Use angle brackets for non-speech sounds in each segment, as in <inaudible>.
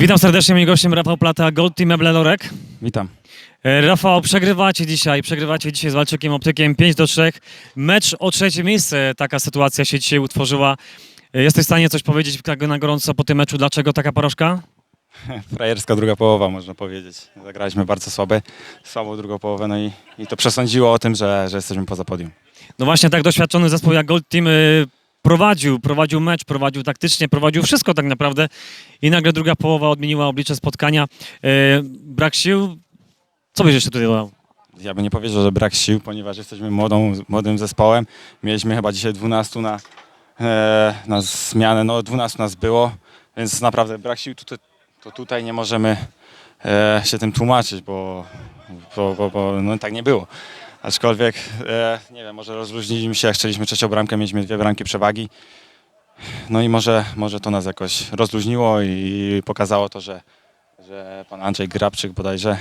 Witam serdecznie, moim gościem Rafał Plata, Gold Team Meble Lorek. Witam. E, Rafał, przegrywacie dzisiaj, przegrywacie dzisiaj z Walczykiem Optykiem 5 do 3. Mecz o trzecie miejsce, taka sytuacja się dzisiaj utworzyła. E, Jesteś w stanie coś powiedzieć tak na gorąco po tym meczu, dlaczego taka porażka? <laughs> Frajerska druga połowa, można powiedzieć. Zagraliśmy bardzo słabe, słabą drugą połowę, no i, i to przesądziło o tym, że, że jesteśmy poza podium. No właśnie tak doświadczony zespół jak Gold Team y, prowadził, prowadził mecz, prowadził taktycznie, prowadził wszystko tak naprawdę i nagle druga połowa odmieniła oblicze spotkania. E, Brak sił, co byś jeszcze tutaj dodał? Ja bym nie powiedział, że brak sił, ponieważ jesteśmy młodą, młodym zespołem. Mieliśmy chyba dzisiaj 12 na, e, na zmianę, no 12 nas było, więc naprawdę brak sił tutaj, to tutaj nie możemy e, się tym tłumaczyć, bo, bo, bo, bo no, tak nie było. Aczkolwiek, e, nie wiem, może rozluźniliśmy się, chcieliśmy trzecią bramkę, mieliśmy dwie bramki przewagi. No i może, może to nas jakoś rozluźniło i pokazało to, że, że pan Andrzej Grabczyk bodajże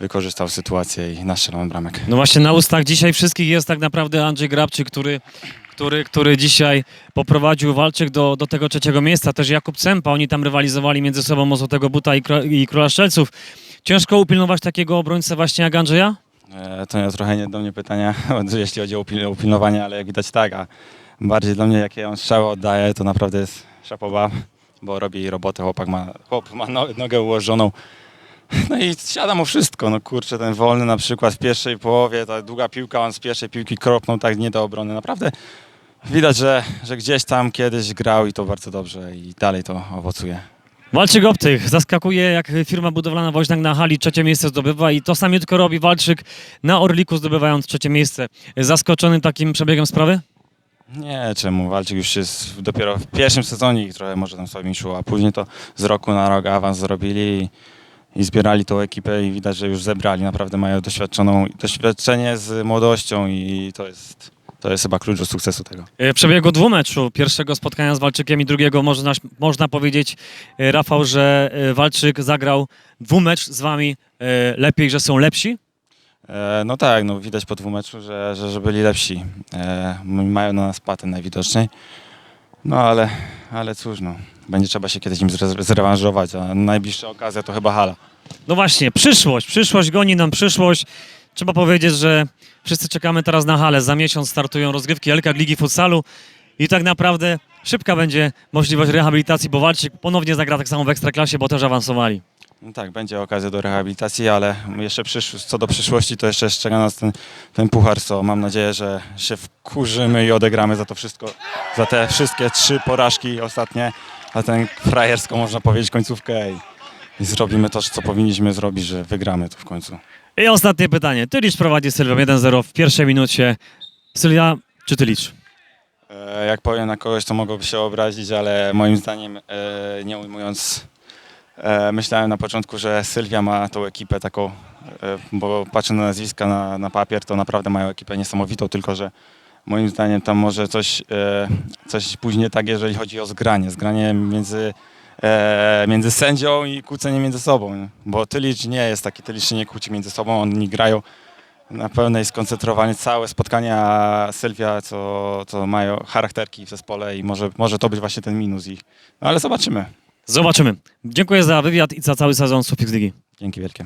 wykorzystał sytuację i nastrzelał bramek. No właśnie na ustach dzisiaj wszystkich jest tak naprawdę Andrzej Grabczyk, który, który, który dzisiaj poprowadził Walczyk do, do tego trzeciego miejsca. Też Jakub Cempa, oni tam rywalizowali między sobą o Złotego Buta i, Kro- i Króla Szczelców. Ciężko upilnować takiego obrońcę właśnie jak Andrzeja? E, To jest trochę nie do mnie pytania, <laughs> jeśli chodzi o upil- upilnowanie, ale jak widać tak, a bardziej dla mnie jakie on strzały oddaje, to naprawdę jest szapoba, bo robi robotę, chłopak ma, chłop ma no, nogę ułożoną. <laughs> No i siada mu wszystko, no kurczę, ten wolny na przykład w pierwszej połowie, ta długa piłka, on z pierwszej piłki kropnął tak nie do obrony, naprawdę widać, że, że gdzieś tam kiedyś grał i to bardzo dobrze i dalej to owocuje. Walczyk Optych zaskakuje, jak firma budowlana Woźnak na hali trzecie miejsce zdobywa i to samiutko robi Walczyk na Orliku zdobywając trzecie miejsce. Zaskoczony takim przebiegiem sprawy? Nie, czemu? Walczyk już jest dopiero w pierwszym sezonie ich trochę może tam sobie szło, a później to z roku na rok awans zrobili i, i zbierali tą ekipę i widać, że już zebrali. Naprawdę mają doświadczoną, doświadczenie z młodością i to jest, to jest chyba klucz do sukcesu tego. E, przebiegu dwumeczu, pierwszego spotkania z Walczykiem i drugiego, można, można powiedzieć, e, Rafał, że e, Walczyk zagrał dwumecz z wami lepiej, że są lepsi. No tak, no widać po dwumeczu, że, że, że byli lepsi. Mają na nas patent najwidoczniej. No ale, ale cóż, no. Będzie trzeba się kiedyś im zre- zrewanżować, a najbliższa okazja to chyba hala. No właśnie, przyszłość, przyszłość goni nam przyszłość. Trzeba powiedzieć, że wszyscy czekamy teraz na halę. Za miesiąc startują rozgrywki Elka Ligi Futsalu i tak naprawdę szybka będzie możliwość rehabilitacji, bo Walczyk ponownie zagra tak samo w Ekstraklasie, bo też awansowali. No tak, będzie okazja do rehabilitacji, ale jeszcze przysz- co do przyszłości, to jeszcze czeka nas ten, ten puchar, co mam nadzieję, że się wkurzymy i odegramy za to wszystko, za te wszystkie trzy porażki ostatnie, a ten frajerską, można powiedzieć, końcówkę i, i zrobimy to, co powinniśmy zrobić, że wygramy to w końcu. I ostatnie pytanie. Tylicz prowadzi Sylwią 1-0 w pierwszej minucie. Sylwia czy Tylicz? E, jak powiem na kogoś, to mogłoby się obrazić, ale moim zdaniem, e, nie ujmując, e, myślałem na początku, że Sylwia ma tą ekipę taką, bo patrzę na nazwiska, na, na papier, to naprawdę mają ekipę niesamowitą, tylko że moim zdaniem tam może coś, coś później tak, jeżeli chodzi o zgranie, zgranie między, e, między sędzią i kłócenie między sobą, nie? bo Tylicz nie jest taki, Tylicz się nie kłóci między sobą, oni grają na pełnej skoncentrowanie całe spotkania, a Sylwia, co, co mają charakterki w zespole i może, może to być właśnie ten minus ich. No ale zobaczymy. Zobaczymy. Dziękuję za wywiad i za cały sezon Sufix Ligi. Dzięki wielkie.